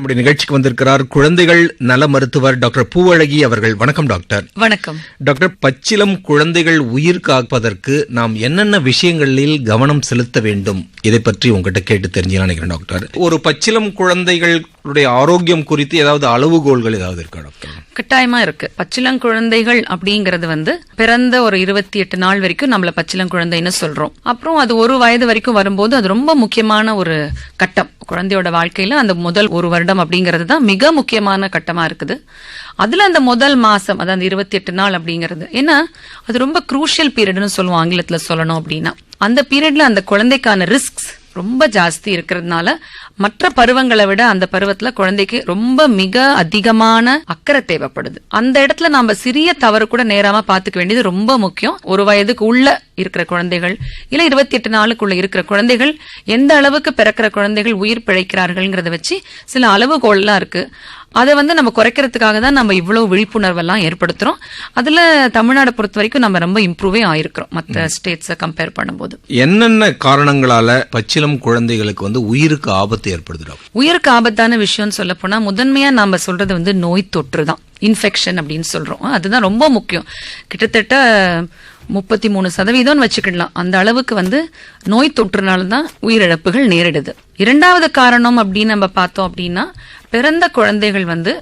நம்முடைய நிகழ்ச்சிக்கு வந்திருக்கிறார் குழந்தைகள் நல மருத்துவர் டாக்டர் பூவழகி அவர்கள். வணக்கம் டாக்டர். வணக்கம். டாக்டர் பச்சிலம் குழந்தைகள் உயிர் காப்பதற்கு நாம் என்னென்ன விஷயங்களில் கவனம் செலுத்த வேண்டும்? இதை பற்றி உங்ககிட்ட கேட்டு தெரிஞ்சுக்கலாம் நினைக்கிறேன் டாக்டர். ஒரு பச்சிலம் குழந்தைகளுடைய ஆரோக்கியம் குறித்து ஏதாவது அளவுகோல்கள் ஏதாவது இருக்கா டாக்டர்? கட்டாயமா இருக்கு. பச்சிளங்குழந்தைகள் அப்படிங்கறது வந்து பிறந்த ஒரு இருபத்தி எட்டு நாள் வரைக்கும் நம்மள பச்சிளங்குழந்தைன்னு சொல்றோம். அப்புறம் அது ஒரு வயது வரைக்கும் வரும்போது அது ரொம்ப முக்கியமான ஒரு கட்டம். குழந்தையோட வாழ்க்கையில அந்த முதல் ஒரு வருடம் அப்படிங்கிறது தான் மிக முக்கியமான கட்டமா இருக்குது. அதுல அந்த முதல் மாசம் அதாவது இருபத்தி எட்டு நாள் அப்படிங்கிறது ஏன்னா அது ரொம்ப குரூஷியல் பீரியட்னு சொல்லுவோம் ஆங்கிலத்துல சொல்லணும் அப்படின்னா. அந்த பீரியட்ல அந்த குழந்தைக்கான ரிஸ்க்ஸ் ரொம்ப ஜாஸ்தி இருக்கிறதுனால மற்ற பருவங்களை விட அந்த பருவத்துல குழந்தைக்கு ரொம்ப மிக அதிகமான அக்கறை தேவைப்படுது. அந்த இடத்துல நாம சிறிய தவறு கூட நேராம பாத்துக்க வேண்டியது ரொம்ப முக்கியம். ஒரு வயதுக்கு உள்ள இருக்கிற குழந்தைகள் இல்ல இருபத்தி எட்டு நாளுக்குள்ள இருக்கிற குழந்தைகள் எந்த அளவுக்கு பிறக்கிற குழந்தைகள் உயிர் பிழைக்கிறார்கள்ங்கிறத வச்சு சில அளவுகோல்லாம் இருக்கு. அதை வந்து நம்ம குறைக்கிறதுக்காக தான் நம்ம இவ்வளவு விழிப்புணர்வெல்லாம் ஏற்படுத்துறோம். அதுல தமிழ்நாடு பொறுத்த வரைக்கும் நம்ம ரொம்ப இம்ப்ரூவே ஆயிருக்கிறோம் மற்ற ஸ்டேட்ஸை கம்பேர் பண்ணும்போது. என்னென்ன காரணங்களால பச்சிலம் குழந்தைகளுக்கு வந்து உயிருக்கு ஆபத்து ஏற்படுது டாக்டர் உயிருக்கு ஆபத்தான விஷயம்னு சொல்ல போனா முதன்மையா நாம சொல்றது வந்து நோய் தொற்று தான். இன்ஃபெக்ஷன் அப்படின்னு சொல்றோம். அதுதான் ரொம்ப முக்கியம். கிட்டத்தட்ட முப்பத்தி மூணு சதவீதம்னு வச்சுக்கிடலாம். அந்த அளவுக்கு வந்து நோய் தொற்றுனால தான் உயிரிழப்புகள் நேரிடுது. இரண்டாவது காரணம் அப்படின்னு நம்ம பார்த்தோம் அப்படின்னா பிறந்த குழந்தைகள் வந்து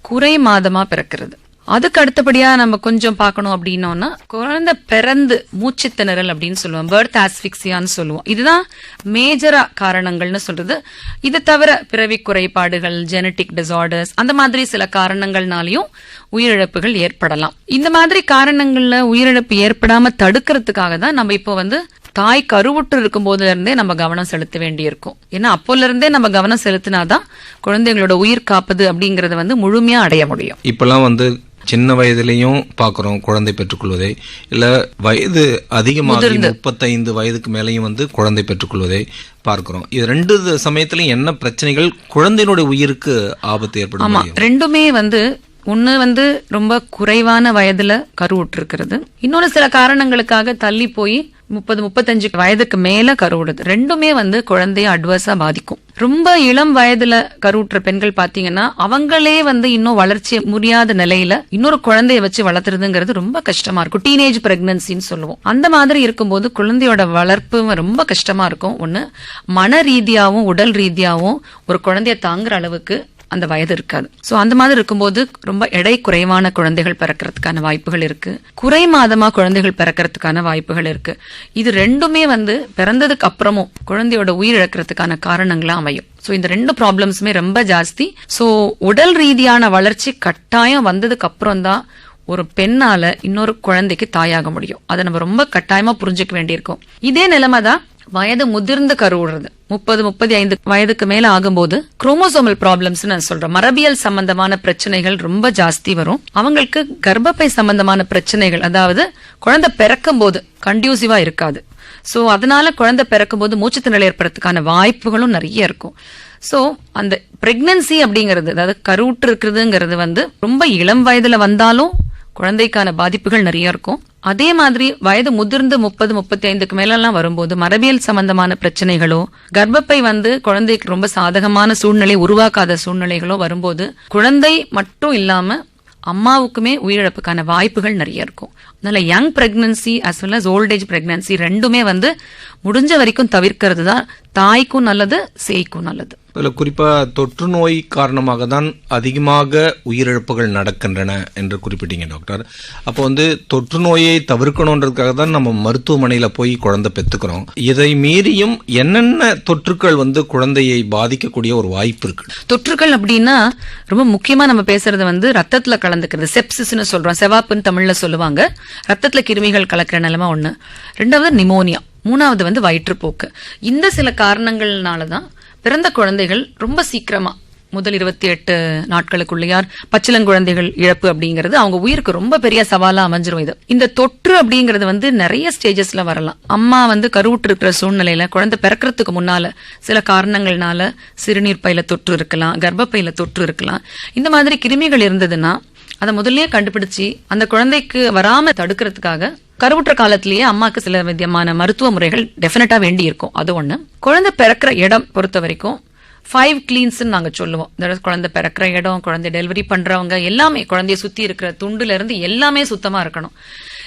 குறை மாதமா பிறக்கிறது. அதுக்கு அடுத்தபடியா நம்ம கொஞ்சம் பார்க்கணும் அப்படின்னோம்னா குழந்தை பிறந்து மூச்சு திணறல் அப்படின்னு சொல்லுவோம். பேர்த் ஆஸ்பிக்சியான்னு சொல்லுவோம். இதுதான் மேஜரா காரணங்கள்னு சொல்றது. இது தவிர பிறவி குறைபாடுகள் ஜெனட்டிக் டிசார்டர்ஸ் அந்த மாதிரி சில காரணங்கள்னாலையும் உயிரிழப்புகள் ஏற்படலாம். இந்த மாதிரி காரணங்கள்ல உயிரிழப்பு ஏற்படாம தடுக்கிறதுக்காக தான் நம்ம இப்போ வந்து தாய் கருவுற்று இருக்கும் போதுல இருந்தே நம்ம கவனம் செலுத்த வேண்டியிருக்கும். ஏன்னா அப்போல இருந்தே நம்ம கவனம் செலுத்தினாதான் குழந்தைங்களோட உயிர் காப்பது அப்படிங்கறத வந்து முழுமையா அடைய முடியும். இப்பெல்லாம் வந்து சின்ன வயதிலையும் பார்க்குறோம் குழந்தை பெற்றுக்கொள்வதை. இல்ல வயது அதிகமாகி முப்பத்தைந்து வயதுக்கு மேலேயும் வந்து குழந்தை பெற்றுக்கொள்வதை பார்க்கிறோம். இது ரெண்டு சமயத்திலும் என்ன பிரச்சனைகள் குழந்தையினுடைய உயிருக்கு ஆபத்து ஏற்படும் ஆமா ரெண்டுமே வந்து ஒண்ணு வந்து ரொம்ப குறைவான வயதுல கருவுற்றிருக்கிறது. இன்னொன்னு சில காரணங்களுக்காக தள்ளி போய் முப்பது முப்பத்தஞ்சு வயதுக்கு மேல கருவுடுது. ரெண்டுமே வந்து குழந்தைய அட்வர்ஸா பாதிக்கும். ரொம்ப இளம் வயதுல கருவுற்ற பெண்கள் பாத்தீங்கன்னா அவங்களே வந்து இன்னும் வளர்ச்சி முடியாத நிலையில இன்னொரு குழந்தைய வச்சு வளர்த்துறதுங்கிறது ரொம்ப கஷ்டமா இருக்கும். டீனேஜ் பிரெக்னன்சின்னு சொல்லுவோம். அந்த மாதிரி இருக்கும்போது குழந்தையோட வளர்ப்பு ரொம்ப கஷ்டமா இருக்கும். ஒண்ணு மன ரீதியாவும் உடல் ரீதியாவும் ஒரு குழந்தைய தாங்குற அளவுக்கு அந்த வயது இருக்காது. சோ அந்த மாதிரி இருக்கும்போது ரொம்ப எடை குறைவான குழந்தைகள் பிறக்கிறதுக்கான வாய்ப்புகள் இருக்கு. குறை மாதமா குழந்தைகள் பிறக்கிறதுக்கான வாய்ப்புகள் இருக்கு. இது ரெண்டுமே வந்து பிறந்ததுக்கு அப்புறமும் குழந்தையோட உயிர் இழக்கிறதுக்கான காரணங்களா அமையும். சோ இந்த ரெண்டு ப்ராப்ளம்ஸுமே ரொம்ப ஜாஸ்தி. சோ உடல் ரீதியான வளர்ச்சி கட்டாயம் வந்ததுக்கு அப்புறம் தான் ஒரு பெண்ணால இன்னொரு குழந்தைக்கு தாயாக முடியும். அதை நம்ம ரொம்ப கட்டாயமா புரிஞ்சுக்க வேண்டியிருக்கும். இதே நிலைமை தான் வயது முதிர்ந்து கருவுடுறது முப்பது முப்பது ஐந்து வயதுக்கு மேல ஆகும்போது குரோமோசோமல் ப்ராப்ளம்ஸ் நான் சொல்றேன். மரபியல் சம்பந்தமான பிரச்சனைகள் ரொம்ப ஜாஸ்தி வரும். அவங்களுக்கு கர்ப்பப்பை சம்பந்தமான பிரச்சனைகள் அதாவது குழந்தை பிறக்கும் போது கண்டியூசிவா இருக்காது. சோ அதனால குழந்தை பிறக்கும் போது மூச்சு ஏற்படுறதுக்கான வாய்ப்புகளும் நிறைய இருக்கும். சோ அந்த பிரெக்னன்சி அப்படிங்கிறது அதாவது கருவுற்று இருக்கிறதுங்கிறது வந்து ரொம்ப இளம் வயதுல வந்தாலும் குழந்தைக்கான பாதிப்புகள் நிறைய இருக்கும். அதே மாதிரி வயது முதிர்ந்து முப்பது முப்பத்தி ஐந்துக்கு மேலெல்லாம் வரும்போது மரபியல் சம்பந்தமான பிரச்சனைகளோ கர்ப்பப்பை வந்து குழந்தைக்கு ரொம்ப சாதகமான சூழ்நிலை உருவாக்காத சூழ்நிலைகளோ வரும்போது குழந்தை மட்டும் இல்லாம அம்மாவுக்குமே உயிரிழப்புக்கான வாய்ப்புகள் நிறைய இருக்கும். அதனால young pregnancy as well as old age pregnancy ரெண்டுமே வந்து முடிஞ்ச வரைக்கும் தவிர்க்கிறது தான் தாய்க்கும் நல்லது சேய்க்கும் நல்லது. இதுல குறிப்பா தொற்று நோய் காரணமாக தான் அதிகமாக உயிரிழப்புகள் நடக்கின்றன என்று குறிப்பிட்டீங்க டாக்டர். அப்போ வந்து தொற்று நோயை தவிர்க்கணுன்றதுக்காக தான் நம்ம மருத்துவமனையில போய் குழந்தை பெத்துக்கிறோம் இதை மீறியும் என்னென்ன தொற்றுக்கள் வந்து குழந்தையை பாதிக்கக்கூடிய ஒரு வாய்ப்பு இருக்கு? தொற்றுகள் அப்படின்னா ரொம்ப முக்கியமா நம்ம பேசுறது வந்து ரத்தத்துல கலந்துக்கிறது. செப்சிஸ்னு சொல்றோம் செவாப்புன்னு தமிழ்ல சொல்லுவாங்க. ரத்தத்துல கிருமிகள் கலக்கிற நிலைமை ஒண்ணு. ரெண்டாவது நிமோனியா. மூணாவது வந்து வயிற்றுப்போக்கு. இந்த சில காரணங்கள்னால தான் பிறந்த குழந்தைகள் ரொம்ப சீக்கிரமா முதல் இருபத்தி எட்டு நாட்களுக்குள்ளையார் பச்சிலங்குழந்தைகள் இழப்பு அப்படிங்கிறது அவங்க உயிருக்கு ரொம்ப பெரிய சவாலா அமைஞ்சிரும் இது. இந்த தொற்று அப்படிங்கிறது வந்து நிறைய ஸ்டேஜஸ்ல வரலாம். அம்மா வந்து கருவுற்று இருக்கிற சூழ்நிலையில குழந்தை பிறக்கிறதுக்கு முன்னால சில காரணங்கள்னால சிறுநீர் பையில தொற்று இருக்கலாம் கர்ப்பப்பையில தொற்று இருக்கலாம். இந்த மாதிரி கிருமிகள் இருந்ததுன்னா அதை முதல்ல கண்டுபிடிச்சு அந்த குழந்தைக்கு வராம தடுக்கிறதுக்காக கருவுற்ற காலத்திலேயே அம்மாக்கு சில விதமான மருத்துவ முறைகள் டெஃபினட்டா வேண்டி இருக்கும். அது ஒண்ணு. குழந்தை பிறக்கிற இடம் பொறுத்த வரைக்கும் ஃபைவ் கிளீன்ஸ் நாங்க சொல்லுவோம். குழந்தை பிறக்கிற இடம் குழந்தை டெலிவரி பண்றவங்க எல்லாமே குழந்தைய சுத்தி இருக்கிற துண்டுல இருந்து எல்லாமே சுத்தமா இருக்கணும்.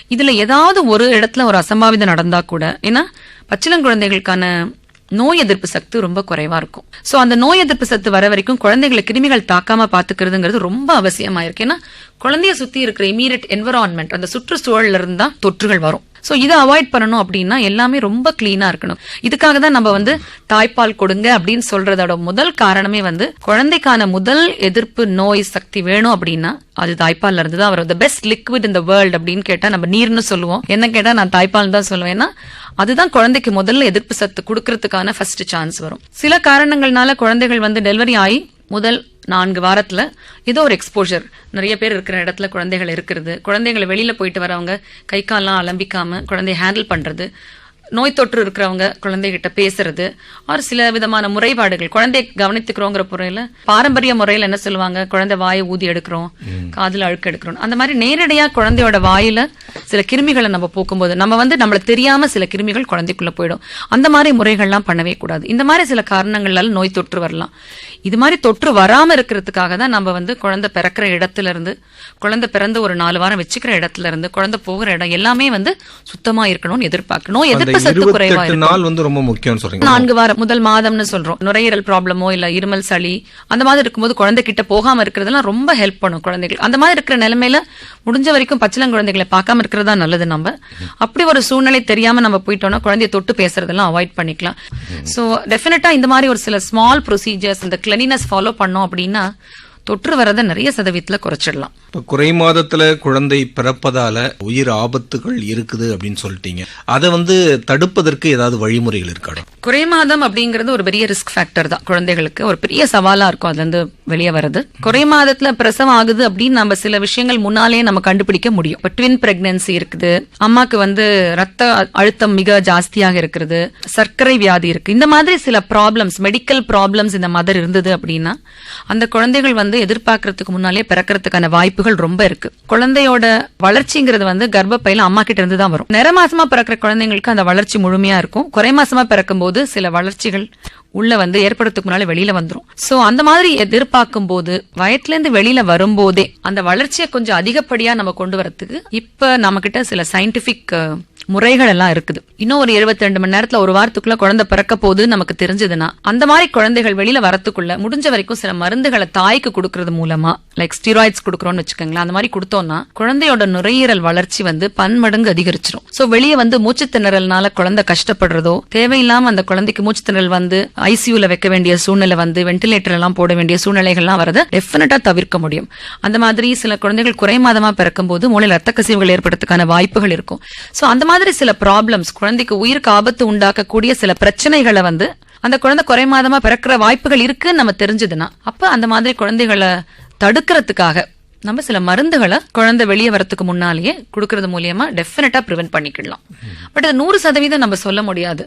இதுல ஏதாவது ஒரு இடத்துல ஒரு அசம்பாவிதம் நடந்தா கூட ஏன்னா பச்சிளங்குழந்தைகளுக்கான நோய் எதிர்ப்பு சக்தி ரொம்ப குறைவா இருக்கும். சோ அந்த நோய் எதிர்ப்பு சக்தி வர வரைக்கும் குழந்தைகளை கிருமிகள் தாக்காம பாத்துக்கிறதுங்கிறது ரொம்ப அவசியமா இருக்கு ஏன்னா குழந்தைய சுத்தி இருக்கிற இமீடியட் என்வரான்மெண்ட் அந்த சுற்றுச்சூழல்ல இருந்து தான் தொற்றுகள் வரும். ஸோ இதை அவாய்ட் பண்ணணும் அப்படின்னா எல்லாமே ரொம்ப கிளீனாக இருக்கணும். இதுக்காக தான் நம்ம வந்து தாய்ப்பால் கொடுங்க அப்படின்னு சொல்றதோட முதல் காரணமே வந்து குழந்தைக்கான முதல் எதிர்ப்பு நோய் சக்தி வேணும் அப்படின்னா அது தாய்ப்பால்ல இருந்து தான் வரும். பெஸ்ட் லிக்விட் இந்த வேர்ல்ட் அப்படின்னு கேட்டால் நம்ம நீர்னு சொல்லுவோம். என்ன கேட்டால் நான் தாய்ப்பால் தான் சொல்லுவேன். ஏன்னா அதுதான் குழந்தைக்கு முதல்ல எதிர்ப்பு சத்து கொடுக்கறதுக்கான ஃபர்ஸ்ட் சான்ஸ் வரும். சில காரணங்கள்னால குழந்தைகள் வந்து டெலிவரி ஆகி முதல் நான்கு வாரத்தில் ஏதோ ஒரு எக்ஸ்போஷர் நிறைய பேர் இருக்கிற இடத்துல குழந்தைகள் இருக்கிறது. குழந்தைகளை வெளியில் போயிட்டு வரவங்க கை காலெலாம் அலம்பிக்காம குழந்தைய ஹேண்டில் பண்ணுறது நோய் தொற்று இருக்கிறவங்க குழந்தைகிட்ட பேசுறது ஒரு சில விதமான முறைப்பாடுகள். குழந்தைய கவனித்துக்கிறோங்கிற முறையில பாரம்பரிய முறையில என்ன சொல்லுவாங்க? குழந்தை வாயை ஊதி எடுக்கிறோம் காதுல அழுக்கு எடுக்கிறோம். அந்த மாதிரி நேரடியா குழந்தையோட வாயில சில கிருமிகளை நம்ம போக்கும்போது நம்ம வந்து நம்மள தெரியாம சில கிருமிகள் குழந்தைக்குள்ள போயிடும். அந்த மாதிரி முறைகள்லாம் பண்ணவே கூடாது. இந்த மாதிரி சில காரணங்களால நோய் தொற்று வரலாம். இது மாதிரி தொற்று வராம இருக்கிறதுக்காக தான் நம்ம வந்து குழந்தை பிறக்கிற இடத்துல இருந்து குழந்தை பிறந்து ஒரு நாலு வாரம் வச்சுக்கிற இடத்துல இருந்து குழந்தை போகிற இடம் எல்லாமே வந்து சுத்தமா இருக்கணும்னு எதிர்பார்க்கணும். எதிர்ப்பு சத்து குறைவா நாள் வந்து ரொம்ப முக்கியம்னு சொல்றீங்க. நான்கு வாரம் முதல் மாதம்னு சொல்றோம். நுரையீரல் ப்ராப்ளமோ இல்ல இருமல் சளி அந்த மாதிரி இருக்கும்போது குழந்தை கிட்ட போகாம இருக்கிறதெல்லாம் ரொம்ப ஹெல்ப் பண்ணும் குழந்தைகள் அந்த மாதிரி இருக்கிற நிலைமையில முடிஞ்ச வரைக்கும் பச்சிளம் குழந்தைகளை பார்க்காம இருக்கிறதா நல்லது நம்ம. அப்படி ஒரு சூழ்நிலை தெரியாம நம்ம போயிட்டோம்னா குழந்தைய தொட்டு பேசுறதெல்லாம் அவாய்ட் பண்ணிக்கலாம். சோ டெஃபினட்டா இந்த மாதிரி ஒரு சில ஸ்மால் ப்ரொசீஜர்ஸ் இந்த கிளீனஸ் ஃபாலோ பண்ணோம் அப்படின்னா தொற்று வரதை நிறைய சதவீதத்துல குறைச்சிடலாம். இப்போ குறை மாதத்துல குழந்தை பிறப்பதால உயிர் ஆபத்துகள் இருக்குது அப்படின்னு சொல்லிட்டீங்க. அதை வந்து தடுப்பதற்கு ஏதாவது வழிமுறைகள் இருக்காடா? குறை மாதம் அப்படிங்கிறது ஒரு பெரிய ரிஸ்க் ஃபேக்டர் தான். குழந்தைகளுக்கு ஒரு பெரிய சவாலா இருக்கும் அதுல இருந்து வெளியே வருது குறை மாதத்துல பிரசவம் ஆகுது அப்படின்னு நம்ம சில விஷயங்கள் முன்னாலே நம்ம கண்டுபிடிக்க முடியும். இப்போ ட்வின் பிரெக்னன்சி இருக்குது. அம்மாக்கு வந்து ரத்த அழுத்தம் மிக ஜாஸ்தியாக இருக்கிறது. சர்க்கரை வியாதி இருக்கு. இந்த மாதிரி சில ப்ராப்ளம்ஸ் மெடிக்கல் ப்ராப்ளம்ஸ் இந்த மதர் இருந்தது அப்படின்னா அந்த குழந்தைகள் வந்து எதிர்பார்க்கறதுக்கு முன்னாலே பிறக்கிறதுக்கான வாய்ப்புகள் ரொம்ப இருக்கு. குழந்தையோட வளர்ச்சிங்கிறது வந்து கர்ப்பப்பையில அம்மா கிட்ட இருந்து தான் வரும். நிற மாசமா பிறக்கிற குழந்தைங்களுக்கு அந்த வளர்ச்சி முழுமையா இருக்கும். குறை மாசமா பிறக்கும் போது சில வளர்ச்சிகள் உள்ள வந்து ஏற்படுறதுக்கு முன்னால வெளியில வந்துடும் சோ அந்த மாதிரி எதிர்பார்க்கும் போது வயத்துல இருந்து வெளியில வரும்போதே அந்த வளர்ச்சியை கொஞ்சம் அதிகப்படியா நம்ம கொண்டு வரதுக்கு இப்ப நம்ம கிட்ட சில சயின்டிபிக் முறைகள் எல்லாம் இருக்குது. இன்னும் ஒரு 72 மணி நேரத்துல ஒரு வாரத்துக்குள்ள குழந்தை பிறக்க போகுது நமக்கு தெரிஞ்சதுன்னா அந்த மாதிரி குழந்தைகள் வெளியில வரத்துக்குள்ள முடிஞ்ச வரைக்கும் சில மருந்துகளை தாய்க்கு கொடுக்கறது மூலமா லைக் ஸ்டீராய்ட்ஸ் கொடுக்குறோம்னு வச்சுக்கோங்களேன் அந்த மாதிரி கொடுத்தோம்னா குழந்தையோட நுரையீரல் வளர்ச்சி வந்து பன்மடங்கு அதிகரிச்சிடும் சோ வெளியே வந்து மூச்சு திணறல்னால குழந்தை கஷ்டப்படுறதோ தேவையில்லாம அந்த குழந்தைக்கு மூச்சு திணறல் வந்து ஐசியூல வைக்க வேண்டிய சூழ்நிலை வந்து வென்டிலேட்டர் எல்லாம் போட வேண்டிய சூழ்நிலைகள்லாம் வரதை டெஃபினட்டா தவிர்க்க முடியும். அந்த மாதிரி சில குழந்தைகள் குறை மாதமா பிறக்கும் போது மூளை ரத்த கசிவுகள் ஏற்படுறதுக்கான வாய்ப்புகள் இருக்கும். சோ அந்த மாதிரி சில ப்ராப்ளம்ஸ் குழந்தைக்கு உயிருக்கு ஆபத்து உண்டாக்கக்கூடிய சில பிரச்சனைகளை வந்து அந்த குழந்தை குறை மாதமா பிறக்கிற வாய்ப்புகள் இருக்குன்னு நம்ம தெரிஞ்சதுன்னா அப்ப அந்த மாதிரி குழந்தைகளை தடுக்கிறதுக்காக நம்ம சில மருந்துகளை குழந்தை வெளியே வரத்துக்கு முன்னாலேயே கொடுக்கறது மூலியமா டெஃபினட்டா ப்ரிவென்ட் பண்ணிக்கலாம் பட் அது நூறு சதவீதம் நம்ம சொல்ல முடியாது.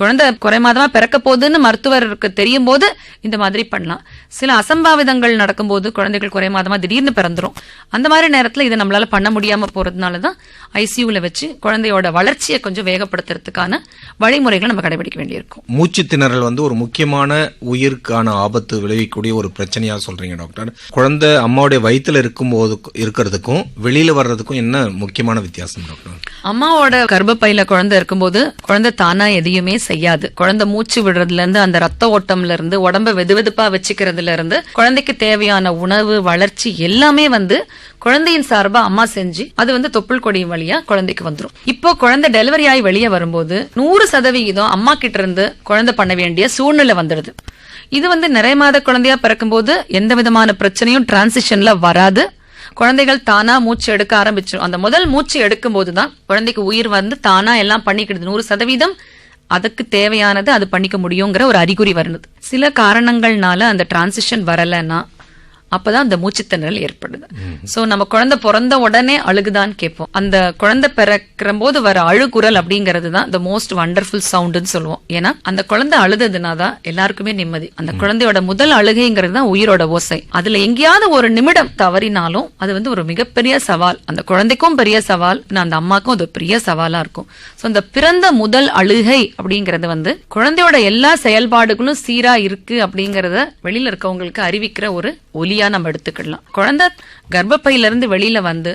குழந்தை குறை மாதமா பிறக்க போகுதுன்னு மருத்துவருக்கு தெரியும் போது இந்த மாதிரி பண்ணலாம். சில அசம்பாவிதங்கள் நடக்கும்போது குழந்தைகள் குறை மாதமா திடீர்னு பிறந்துரும். அந்த மாதிரி நேரத்துல இதை நம்மளால பண்ண முடியாம போறதுனால தான் ஐசியூல வச்சு குழந்தையோட வளர்ச்சியை கொஞ்சம் வேகப்படுத்துறதுக்கான வழிமுறைகளை நம்ம கடைபிடிக்க வேண்டியிருக்கும். மூச்சு திணறல் வந்து ஒரு முக்கியமான உயிருக்கான ஆபத்து விளைவிக்கக்கூடிய ஒரு பிரச்சனையா சொல்றீங்க டாக்டர். குழந்தை அம்மாவுடைய இருக்க இருக்கும்போது இருக்கிறதுக்கும் வெளியில வர்றதுக்கும் என்ன முக்கியமான வித்தியாசம் டாக்டர்? அம்மாவோட கர்ப்பப்பையில குழந்தை இருக்கும்போது குழந்தை தானா எதையுமே செய்யாது. குழந்தை மூச்சு விடுறதுல இருந்து அந்த ரத்த ஓட்டம்ல இருந்து உடம்ப வெதுவெதுப்பா வச்சுக்கிறதுல இருந்து குழந்தைக்கு தேவையான உணவு வளர்ச்சி எல்லாமே வந்து குழந்தையின் சார்பா அம்மா செஞ்சு அது வந்து தொப்புள் கொடியின் வழியா குழந்தைக்கு வந்துடும் இப்போ குழந்தை டெலிவரி ஆகி வெளியே வரும்போது நூறு சதவிகிதம் அம்மா கிட்ட இருந்து குழந்தை பண்ண வேண்டிய சூழ்நிலை வந்துடுது. இது வந்து நிறைய மாத குழந்தையா பிறக்கும்போது எந்த விதமான பிரச்சனையும் டிரான்சிஷன்ல வராது. குழந்தைகள் தானா மூச்சு எடுக்க ஆரம்பிச்சிடும் அந்த முதல் மூச்சு எடுக்கும் போதுதான் குழந்தைக்கு உயிர் வந்து தானா எல்லாம் பண்ணிக்கிடுது. நூறு சதவீதம் அதுக்கு தேவையானது அது பண்ணிக்க முடியுங்கிற ஒரு அறிகுறி வருது. சில காரணங்கள்னால அந்த டிரான்சிஷன் வரலன்னா அப்பதான் அந்த மூச்சுத்திணறல் ஏற்படுது. சோ நம்ம குழந்தை பிறந்த உடனே அழுகுதான்னு கேட்போம். அந்த குழந்தை பிறக்கிற போது வர அழுகுரல் அப்படிங்கிறது தான் the மோஸ்ட் வண்டர்ஃபுல் சவுண்டுன்னு சொல்லுவோம். ஏன்னா அந்த குழந்தை அழுதுதுனா தான் எல்லாருக்குமே நிம்மதி. அந்த குழந்தையோட முதல் அழுகைங்கிறது தான் உயிரோட ஓசை. அதுல எங்கேயாவது ஒரு நிமிடம் தவறினாலும் அது வந்து ஒரு மிகப்பெரிய சவால். அந்த குழந்தைக்கும் பெரிய சவால் அந்த அம்மாக்கும் அது பெரிய சவாலா இருக்கும். சோ அந்த பிறந்த முதல் அழுகை அப்படிங்கறது வந்து குழந்தையோட எல்லா செயல்பாடுகளும் சீரா இருக்கு அப்படிங்கறத வெளியில இருக்கவங்களுக்கு அறிவிக்கிற ஒரு ஒலியா நம்ம எடுத்துக்கலாம் குழந்தை கர்ப்பப்பையில இருந்து வெளியில வந்து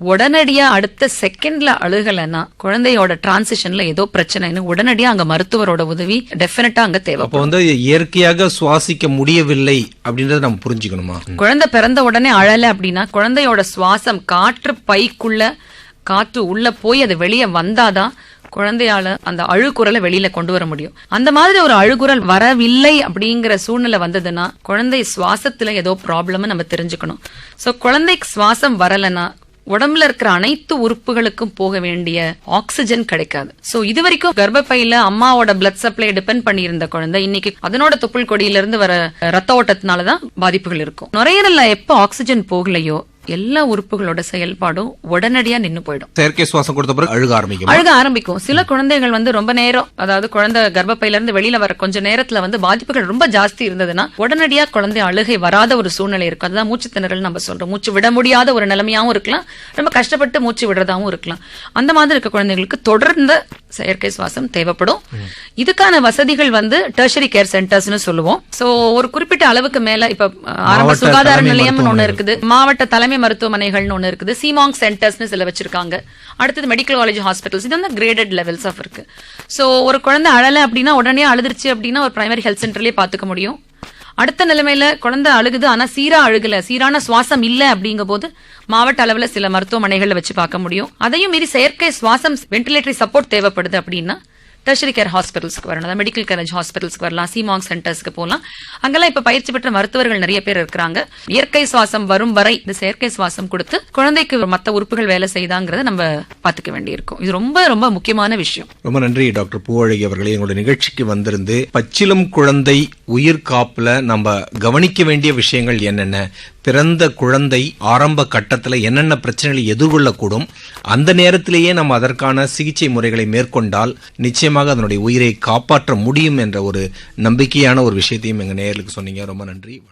உடனடியா அடுத்த செகண்ட்ல அழுகலைன்னா குழந்தையோட டிரான்சிஷன்ல ஏதோ பிரச்சனைன்னு உடனடியா அங்க மருத்துவரோட உதவி டெஃபினட்டா அங்க தேவை அப்போ வந்து இயற்கையாக சுவாசிக்க முடியவில்லை அப்படின்றத நம்ம புரிஞ்சுக்கணுமா? குழந்தை பிறந்த உடனே அழல அப்படின்னா குழந்தையோட சுவாசம் காற்று பைக்குள்ள காற்று உள்ள போய் அது வெளியே வந்தாதான் குழந்தையால அந்த அழுகுரலை வெளியில கொண்டு வர முடியும். அந்த மாதிரி ஒரு அழுகுரல் வரவில்லை அப்படிங்கிற சூழ்நிலை வந்ததுன்னா குழந்தை சுவாசத்துல ஏதோ ப்ராப்ளம் நம்ம தெரிஞ்சுக்கணும். சோ குழந்தைக்கு சுவாசம் வரலன்னா உடம்புல இருக்கிற அனைத்து உறுப்புகளுக்கும் போக வேண்டிய ஆக்சிஜன் கிடைக்காது. சோ இது வரைக்கும் கர்ப்பப்பையில அம்மாவோட பிளட் சப்ளை டிபெண்ட் பண்ணியிருந்த குழந்தை இன்னைக்கு அதனோட தொப்புள் கொடியில இருந்து வர ரத்த ஓட்டத்தினாலதான் பாதிப்புகள் இருக்கும். நுரையீரல்ல எப்ப ஆக்சிஜன் போகலையோ எல்லா உறுப்புகளோட செயல்பாடும் உடனடியா நின்னு போயிடும். செயற்கை சுவாசம் கொடுத்த பிறகு அழுக ஆரம்பிக்கும்? அழுக ஆரம்பிக்கும். சில குழந்தைகள் வந்து ரொம்ப நேரம் அதாவது குழந்தை கர்ப்பப்பையில இருந்து வெளியில வர கொஞ்ச நேரத்துல வந்து பாதிப்புகள் ரொம்ப ஜாஸ்தி இருந்ததுன்னா உடனடியா குழந்தை அழுகை வராத ஒரு சூழ்நிலை இருக்கும். அதுதான் மூச்சு திணறல் நம்ம சொல்றோம். மூச்சு விட முடியாத ஒரு நிலைமையாவும் இருக்கலாம். ரொம்ப கஷ்டப்பட்டு மூச்சு விடுறதாவும் இருக்கலாம். அந்த மாதிரி இருக்க குழந்தைகளுக்கு தொடர்ந்த செயற்கை சுவாசம் தேவைப்படும். இதுக்கான வசதிகள் வந்து டெர்ஷரி கேர் சென்டர்ஸ்னு சொல்லுவோம். சோ ஒரு குறிப்பிட்ட அளவுக்கு மேல இப்ப ஆரம்ப சுகாதார தலைமை நிலையம்னு ஒண்ணு இருக்குது. மாவட்ட தலைமை மருத்துவமனைகள்னு ஒண்ணு இருக்குது. சிமாங் சென்டர்ஸ்னு சில வச்சிருக்காங்க. அடுத்தது மெடிக்கல் காலேஜ் ஹாஸ்பிட்டல்ஸ் இது வந்து கிரேடட் லெவல்ஸ் ஆஃப் இருக்கு. சோ ஒரு குழந்தை அழல அப்படின்னா உடனே அழுதுருச்சு அப்படின்னா ஒரு பிரைமரி ஹெல்த் சென்டர்லயே பாத்துக்க முடியும். அடுத்த நிலைமையில குழந்தை அழுகுது ஆனா சீரா அழுகல சீரான சுவாசம் இல்ல அப்படிங்கும் போது மாவட்ட அளவுல சில மருத்துவமனைகள்ல வச்சு பார்க்க முடியும். அதையும் மீறி செயற்கை சுவாசம் வென்டிலேட்டரி சப்போர்ட் தேவைப்படுது அப்படின்னா டெர்ஷரி கேர் ஹாஸ்பிட்டல்ஸ்க்கு வரணும். மெடிக்கல் காலேஜ் ஹாஸ்பிட்டல்ஸ்க்கு வரலாம். சிமாங் சென்டர்ஸ்க்கு போகலாம். அங்கெல்லாம் இப்போ பயிற்சி பெற்ற மருத்துவர்கள் நிறைய பேர் இருக்கிறாங்க. இயற்கை சுவாசம் வரும் வரை இந்த செயற்கை சுவாசம் கொடுத்து குழந்தைக்கு மற்ற உறுப்புகள் வேலை செய்தாங்கிறத நம்ம பார்த்துக்க வேண்டியிருக்கும். இது ரொம்ப ரொம்ப முக்கியமான விஷயம். ரொம்ப நன்றி டாக்டர் பூவழகி அவர்களே. எங்களுடைய நிகழ்ச்சிக்கு வந்திருந்து பச்சிலும் குழந்தை உயிர் காப்புல நம்ம கவனிக்க வேண்டிய விஷயங்கள் என்னென்ன? பிறந்த குழந்தை ஆரம்ப கட்டத்தில் என்னென்ன பிரச்சனைகளை எதிர்கொள்ளக்கூடும் அந்த நேரத்திலேயே நம்ம அதற்கான சிகிச்சை முறைகளை மேற்கொண்டால் நிச்சயமாக அதனுடைய உயிரை காப்பாற்ற முடியும் என்ற ஒரு நம்பிக்கையான ஒரு விஷயத்தையும் எங்கள் நேயர்களுக்கு சொன்னீங்க. ரொம்ப நன்றி.